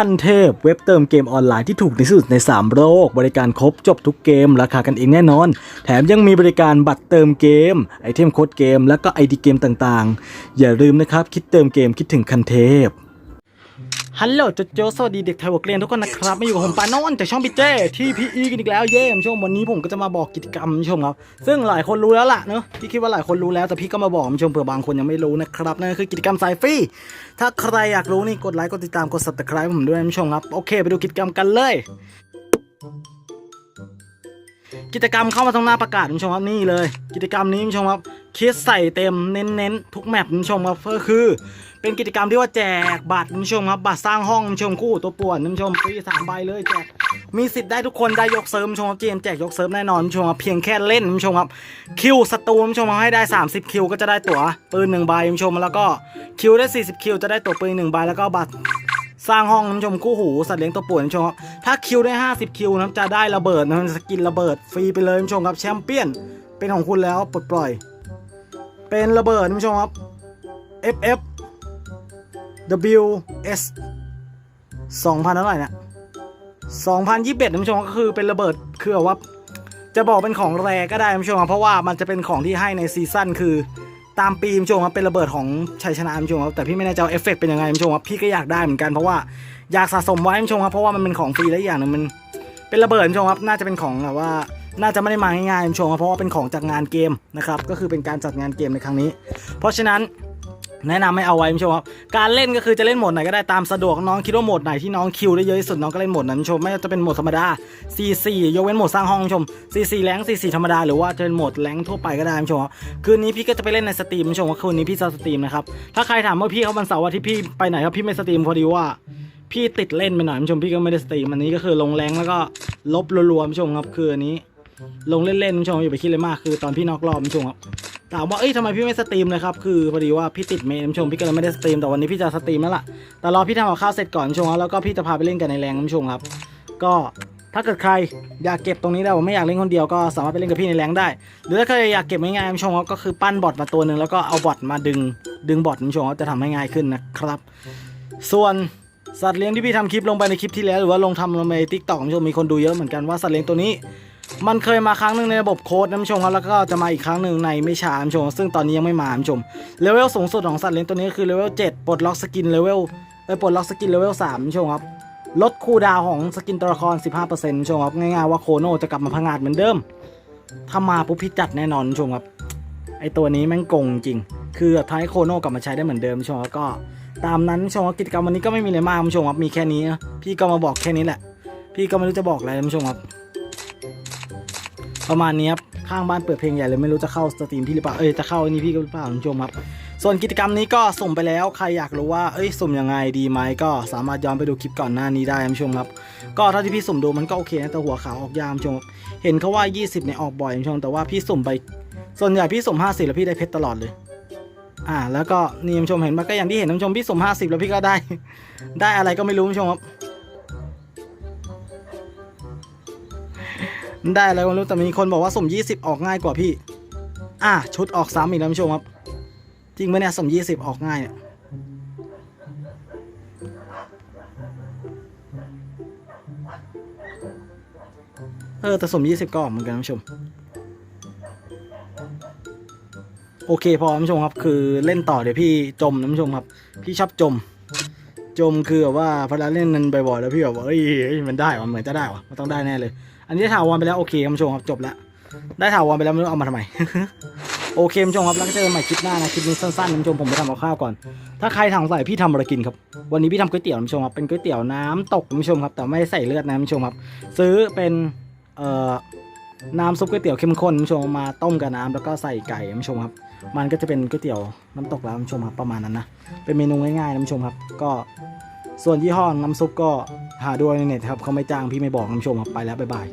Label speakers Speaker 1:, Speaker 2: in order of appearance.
Speaker 1: ขั้นเทพเว็บเติมเกมออนไลน์ที่ถูกที่สุดใน 3 โลก บริการครบจบทุกเกม ราคากันเองแน่นอน แถมยังมีบริการบัตรเติมเกม ไอเทมโค้ดเกม และก็ไอดีเกมต่างๆ อย่าลืมนะครับ คิดเติมเกมคิดถึงคันเทพ ฮัลโหลโจโจสวัสดีเด็กไทยหัวเกรียนทุกคนนะครับมาอยู่กับผมปานอนจากช่องพี่เจที่พีอีกันอีกแล้วเย้ชมวันนี้ผมก็จะมาบอกกิจกรรมชมครับซึ่งหลายคนรู้แล้วล่ะเนอะพี่คิดว่าหลายคนรู้แล้วแต่พี่ก็มาบอกชมเผื่อบางคนยังไม่รู้นะครับนั่นคือกิจกรรมสายฟรีถ้าใครอยากรู้นี่กดไลค์กดติดตามกด subscribe ผมด้วยชมครับโอเค ไปดูกิจกรรมกันเลยกิจกรรมเข้ามาตรงหน้าประกาศคุณผู้ชมครับนี่เลย กิจกรรมนี้คุณผู้ชมครับคิดใส่เต็มเน้นๆทุกแมปคุณผู้ชมครับก็คือ เป็นกิจกรรมที่ว่าแจกบัตรคุณผู้ชมครับบัตรสร้างห้องคุณผู้ชมคู่ตัวป่วนคุณผู้ชมฟรีสามใบเลยแจกมีสิทธิ์ได้ทุกคนได้ยกเซิร์ฟชมครับเจมแจกยกเซิร์ฟแน่นอนคุณชมครับเพียงแค่เล่นคุณชมครับคิวศัตรูคุณชมครับให้ได้ 30 คิวก็จะได้ตั๋วปืนหนึ่งใบคุณชมแล้วก็คิวได้ 40 คิวจะได้ตั๋วปืนหนึ่งใบแล้วก็บัตรสร้างห้องคุณชมคู่หูสัตว์เลี้ยงตัวป่วนคุณชมครับถ้าคิวได้ 50 คิวนะครับจะได้ระเบิดนะสกินระเบิดฟรีไปเลยคุณชมครับแชมเปี้ยนเป็นของคุณแล้วปลดปล่อย เป็นระเบิดคุณชมครับ FF WS 2,000เท่าไหร่เนี่ย2021คุณผู้ชมก็คือเป็นระเบิดคือแบบว่าจะบอกเป็นของแรก็ได้คุณผู้ชมครับเพราะว่ามันจะเป็นของที่ให้ในซีซั่นคือตามปีคุณผู้ชมครับเป็นระเบิดของชัยชนะคุณผู้ชมครับแต่พี่ไม่แน่ใจว่าเอฟเฟกต์เป็นยังไงคุณผู้ชมครับพี่ก็อยากได้เหมือนกันเพราะว่าอยากสะสมไว้คุณผู้ชมครับเพราะว่ามันเป็นของฟรีและอย่างหนึงมันเป็นระเบิดคุณผู้ชมครับน่าจะเป็นของแบบว่าน่าจะไม่ได้มาง่ายๆคุณผู้ชมครับเพราะว่าเป็นของจากงานเกมนะครับก็คือเป็นการจัดงานเกมในครั้งนี้ เพราะฉะนั้น แนะนำให้เอาไว้คุณผู้ชมครับการเล่นก็คือจะเล่นโหมดไหนก็ได้ตามสะดวกน้องคิดว่าโหมดไหนที่น้องคิวได้เยอะที่สุดน้องก็เล่นโหมดนั้นชมไม่ว่าจะเป็นโหมดธรรมดา C4 ยกเว้นโหมดสร้างห้องคุณผู้ชม C4 แรงค์ C4 ธรรมดาหรือว่าจะเป็นโหมดแรงทั่วไปก็ได้คุณผู้ชมครับคืนนี้พี่ก็จะไปเล่นในสตรีมคุณผู้ชมว่าคืนนี้พี่จะสตรีมนะครับถ้าใครถามว่าพี่เขาวันเสาร์อาที่พี่ไปไหนครับพี่ไม่สตรีมพอดีว่าพี่ติดเล่นไปหน่อยผู้ชมพี่ก็ไม่ได้สตรีมอันนี้ก็คือลงแรงแล้วก็ลบรัวๆผู้ชมครับคืออันนี้ ลงเล่นๆผู้ชมอย่าไปคิดเลยมากคือตอนพี่นอกรอบผู้ชมครับ ถามว่าเอ้ยทำไมพี่ไม่สตรีมเลยครับคือพอดีว่าพี่ติดเมย์คุณผู้ชมพี่ก็เลยไม่ได้สตรีมแต่วันนี้พี่จะสตรีมแล้วล่ะแต่รอพี่ทำกับข้าวเสร็จก่อนชมแล้วก็พี่จะพาไปเล่นกันในแรงคุณผู้ชมครับ ก็ถ้าเกิดใครอยากเก็บตรงนี้ได้ผมไม่อยากเล่นคนเดียวก็สามารถไปเล่นกับพี่ในแรงได้ หรือถ้าใครอยากเก็บง่ายๆคุณผู้ชมก็คือปั้นบอทมาตัวหนึ่งแล้วก็เอาบอทมาดึง ดึงบอทคุณผู้ชมครับจะทำให้ง่ายขึ้นนะครับ ส่วนสัตว์เลี้ยงที่พี่ทำคลิปลงไปในคลิปที่แล้วหรือว่าลงทำลงไปทิกตอกชมมีคนดูเยอะเหมือนกันว่าสัตว์เลี้ยงตัวนี้ มันเคยมาครั้งหนึ่งในระบบโค้ดนะคุณผู้ชมครับแล้วก็จะมาอีกครั้งหนึ่งในไม่ช้าคุณผู้ชม ซึ่งตอนนี้ยังไม่มาคุณผู้ชมเลเวลสูงสุดของสัตว์เลี้ยงตัวนี้คือเลเวล7ปลดล็อกสกินเลเวลเอ้ปลดล็อกสกินเลเวล3คุณผู้ชมครับลดคูดาวของสกินตัวละคร 15%คุณผู้ชมครับง่ายๆว่าโคโนจะกลับมาพังงาดเหมือนเดิม ถ้ามาปุ๊บพี่จัดแน่นอนผู้ชมครับไอตัวนี้แม่งโกงจริง คือท้ายโคโนกลับมาใช้ได้เหมือนเดิมผู้ชมครับก็ตามนั้นผู้ชมครับกิจกรรมวันนี้ก็ไม่มีอะไรมากผู้ชมครับมีแค่นี้ พี่ก็มาบอกแค่นี้แหละ พี่ก็ไม่รู้จะบอกอะไรผู้ชมครับ ประมาณนี้ครับ ข้างบ้านเปิดเพลงใหญ่เลยไม่รู้จะเข้าสตรีมพี่หรือเปล่า เอ้ยจะเข้าอันนี้พี่ก็หรือเปล่าคุณผู้ชมครับ ส่วนกิจกรรมนี้ก็สุ่มไปแล้ว ใครอยากรู้ว่า เอ้ยสุ่มยังไงดีไหมก็สามารถย้อนไปดูคลิปก่อนหน้านี้ได้คุณผู้ชมครับ ก็เท่าที่พี่สุ่มดูมันก็โอเคนะแต่หัวขาวออกยามคุณผู้ชม เห็นเขาว่า 20เนี่ยออกบ่อยคุณผู้ชมแต่ว่าพี่สุ่มไป ส่วนใหญ่พี่สุ่ม50แล้วพี่ได้เพชรตลอดเลยอ่าแล้วก็นี่คุณผู้ชมเห็นมาก็อย่างที่เห็นคุณผู้ชมพี่สุ่ม50 แล้วพี่ก็ได้ ได้อะไรก็ไม่รู้คุณผู้ชมครับ ได้อะไรก็ไม่รู้แต่มีคนบอกว่าสุ่ม20 ออกง่ายกว่าพี่ อะชุดออกซ้ำอีกแล้วผู้ชมครับ จริงไหมเนี่ยสุ่ม20 ออกง่ายเนี่ยเออแต่สุ่ม20 ก็ออกเหมือนกันคุณผู้ชม โอเคพอผู้ชมครับ คือเล่นต่อเดี๋ยวพี่จมนะผู้ชมครับ พี่ชอบจม จมคือแบบว่าพอเราเล่นนันบ่อยๆแล้วพี่แบบว่าเอ้ยเอ้ยมันได้วะเหมือนจะได้วะมันต้องได้แน่เลย อันนี้ได้ถาวรไปแล้วโอเคคุณผู้ชมครับจบแล้วได้ถาวรไปแล้วไม่รู้เอามาทำไม โอเคคุณผู้ชมครับแล้วก็เจอกันใหม่คลิปหน้านะคลิปนี้สั้นๆคุณผู้ชมผมไปทำกับข้าวก่อน ถ้าใครทางใส่พี่ทำอะไรกินครับวันนี้พี่ทำก๋วยเตี๋ยวคุณผู้ชมครับเป็นก๋วยเตี๋ยวน้ำตกคุณผู้ชมครับแต่ไม่ใส่เลือดนะคุณผู้ชมครับ ซื้อเป็นเอ่อน้ำซุปก๋วยเตี๋ยวเข้มข้นคุณผู้ชมมาต้มกับน้ำแล้วก็ใส่ไก่คุณผู้ชมครับ มันก็จะเป็นก๋วยเตี๋ยวน้ำตกแล้วคุณผู้ชมครับประมาณนั้นนะเป็นเมนูง่ายๆคุณผู้ชมครับ ก็ ส่วนยี่ห้อน้ำซุปก็หาดูในเน็ตครับเขาไม่จ้างพี่ไม่บอกคุณผู้ชมครับไปแล้วบ๊ายบาย